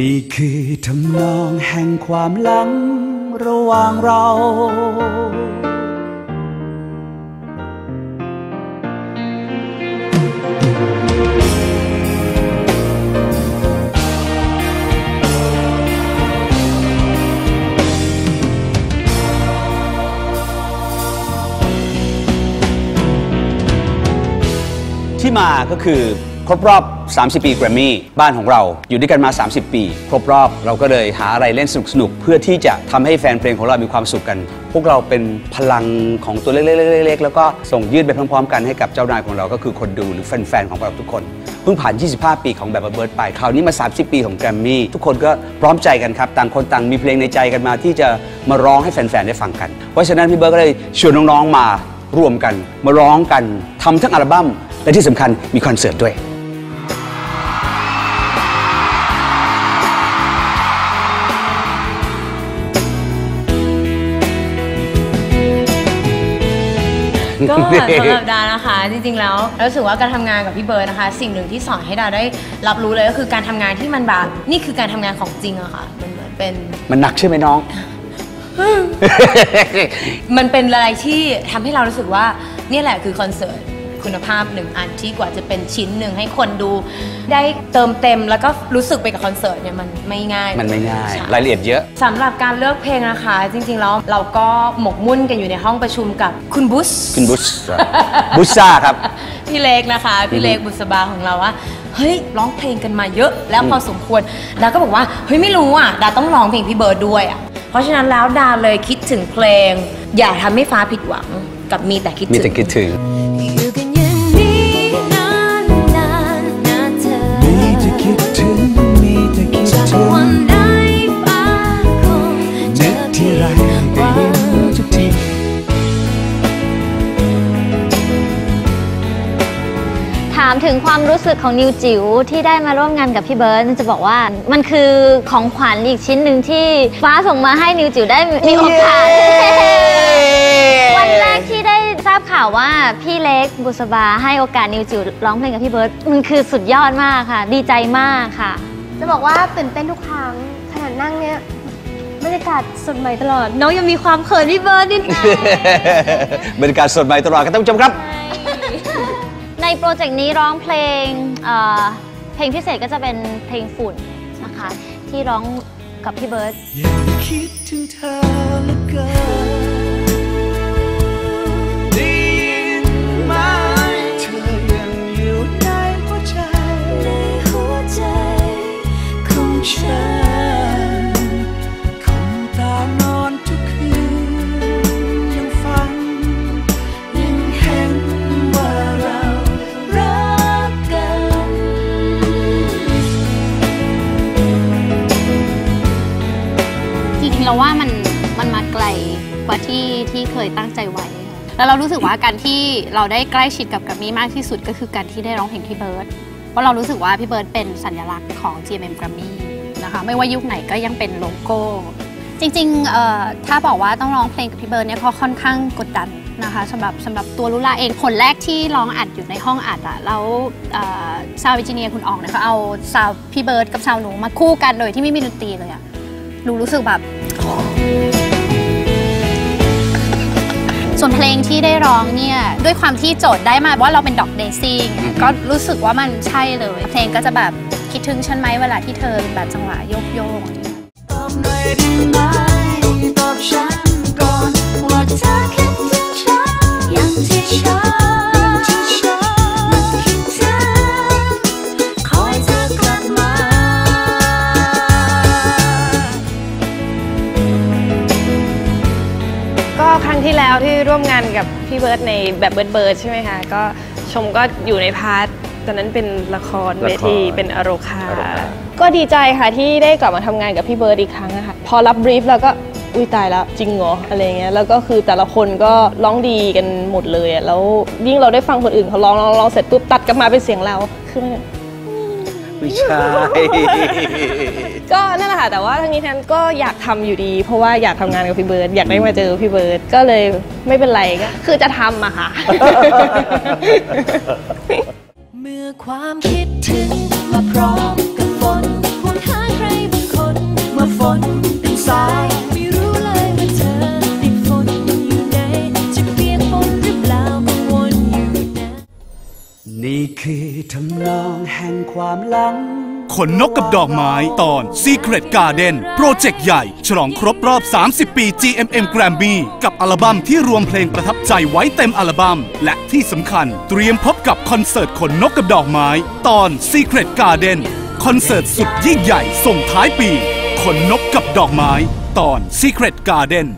นี่คือทำนองแห่งความหลังระหว่างเรา ที่มาก็คือ ครบรอบ 30 ปีแกรมมี่บ้านของเราอยู่ด้วยกันมา 30 ปี ครบรอบเราก็เลยหาอะไรเล่นสนุกๆเพื่อที่จะทำให้แฟนเพลงของเรามีความสุขกัน พวกเราเป็นพลังของตัวเล็กๆๆๆแล้วก็ส่งยืดไปพร้อมๆ กันให้กับเจ้านายของเราก็คือคนดูหรือแฟนๆของเราทุกคนเพิ่งผ่าน 25 ปีของแบบเบิร์ดไปคราวนี้มา 30 ปีของแกรมมี่ทุกคนก็พร้อมใจกันครับต่างคนต่างมีเพลงในใจกันมาที่จะมาร้องให้แฟนๆได้ฟังกัน เพราะฉะนั้นพี่เบิร์ดก็เลยชวนน้องๆมารวมกัน มาร้องกันทำทั้งอัลบั้มและที่สำคัญมีคอนเสิร์ตด้วย ก็สำหรับดานะคะ จริงๆแล้วรู้สึกว่าการทำงานกับพี่เบิร์ดนะคะ สิ่งหนึ่งที่สอนให้ดาได้รับรู้เลยก็คือการทำงานที่มันแบบนี่คือการทำงานของจริงอะค่ะมันเหมือนเป็น มันหนักใช่ไหมน้อง มันเป็นอะไรที่ทำให้เรารู้สึกว่า เนี่ยแหละคือคอนเสิร์ต คุณภาพหนึ่งอันที่กว่าจะเป็นชิ้นหนึ่งให้คนดู ได้เติมเต็มแล้วก็รู้สึกไปกับคอนเสิร์ตเนี่ยมันไม่ง่ายมันไม่ง่าย ใช่ รายละเอียดเยอะ สำหรับการเลือกเพลงนะคะ จริงๆแล้วเราก็หมกมุ่นกันอยู่ในห้องประชุมกับคุณบุสคุณบุชครับบุชซ่าครับ พี่เล็กนะคะพี่เล็กบุษบาของเราว่าเฮ้ยร้องเพลงกันมาเยอะ แล้วพอสมควรดาก็บอกว่าเฮ้ยไม่รู้อะดาต้องร้องเพลงพี่เบิร์ดด้วยอะเพราะฉะนั้นแล้วดาเลยคิดถึงเพลง อย่าทำให้ฟ้าผิดหวังกับมีแต่คิดมีถึแต่ง คิดถึงอ ถามถึงความรู้สึกของนิวจิ๋วที่ได้มาร่วมงานกับพี่เบิร์ดจะบอกว่ามันคือของขวัญอีกชิ้นหนึ่งที่ฟ้าส่งมาให้นิวจิ๋วได้มีโอกาสวันแรกที่ได้ทราบข่าวว่าพี่เล็กบุษบาให้โอกาสนิวจิ๋วร้องเพลงกับพี่เบิร์ดมันคือสุดยอดมากค่ะ ดีใจมากค่ะ จะบอกว่าตื่นเต้นทุกครั้งขนาดนั่งเนี่ยบรรยากาศสดใหม่ตลอด น้องยังมีความเขินพี่เบิร์ดนิดนึงบรรยากาศสดใหม่ตลอดครับท่านผู้ชมครับ ในโปรเจกต์นี้ร้องเพลงเอ่อเพลงพิเศษก็จะเป็นเพลงฝุ่นนะคะ ที่ร้องกับพี่เบิร์ดยังคิดถึงเธอ ยตั้งใจไว้ แล้วเรารู้สึกว่าการที่เราได้ใกล้ชิดกับกัมมี่มากที่สุดก็คือการที่ได้ร้องเพลงพี่เบิร์ดเพราะเรารู้สึกว่าพี่เบิร์ดเป็นสัญลักษณ์ของ GMM Grammy นะคะไม่ว่ายุคไหนก็ยังเป็นโลโก้ จริงๆถ้าบอกว่าต้องร้องเพลงกับพี่เบิร์ดเนี่ยก็ค่อนข้างกดดันนะคะสำหรับสำหรับตัวลุลาเองคนแรกที่ร้องอัดอยู่ในห้องอัดอะแล้วซาววิจิเนียคุณออกเนี่ยเขาเอาซาวพี่เบิร์ดกับซาวหนูมาคู่กันโดยที่ไม่มีดนตรีเลยอะหนูรู้สึกแบบ ส่วนเพลงที่ได้ร้องเนี่ยด้วยความที่โจทย์ได้มาว่าเราเป็นดอกเดซิ่งก็รู้สึกว่ามันใช่เลย เพลงก็จะแบบคิดถึงฉันไหมเวลาที่เธอแบบจังหวะโยกโยกๆอย่างเงี้ยตอบหน่อยได้ไหมตอบฉันก่อนว่าเธอคิดถึงฉันอย่างที่ฉัน ครั้งที่แล้วที่ร่วมงานกับพี่เบิร์ดในแบบเบิร์ดเบิร์ดใช่ไหมคะก็ชมก็อยู่ในพาร์ทตอนนั้นเป็นละครละครเวทีเป็นอโรคาอโรคาก็ดีใจค่ะที่ได้กลับมาทำงานกับพี่เบิร์ดอีกครั้งอะค่ะพอรับบรีฟแล้วก็อุ้ยตายแล้วจริงเหรออะไรเงี้ยแล้วก็คือแต่ละคนก็ร้องดีกันหมดเลยอะแล้วยิ่งเราได้ฟังคนอื่นเขาร้องร้องร้องเสร็จปุ๊บตัดกลับมาเป็นเสียงเราคือมัน ไม่ใช่ ก็นั่นแหละค่ะแต่ว่าทั้งนี้ทั้งนั้นก็อยากทำอยู่ดี เพราะว่าอยากทำงานกับพี่เบิร์ดอยากได้มาเจอพี่เบิร์ดก็เลยไม่เป็นไรก็คือจะทำอะค่ะ เมื่อความคิดถึงมาพร้อม ทำนองแห่งความหลัง ขนนกกับดอกไม้ตอน Secret Garden โปรเจกต์ใหญ่ ฉลองครบรอบ 30 ปี GMM Grammy กับอัลบั้มที่รวมเพลงประทับใจไว้เต็มอัลบั้ม และที่สำคัญเตรียมพบกับคอนเสิร์ตขนนกกับดอกไม้ ตอน Secret Garden คอนเสิร์ตสุดยิ่งใหญ่ส่งท้ายปี ขนนกกับดอกไม้ ตอน Secret Garden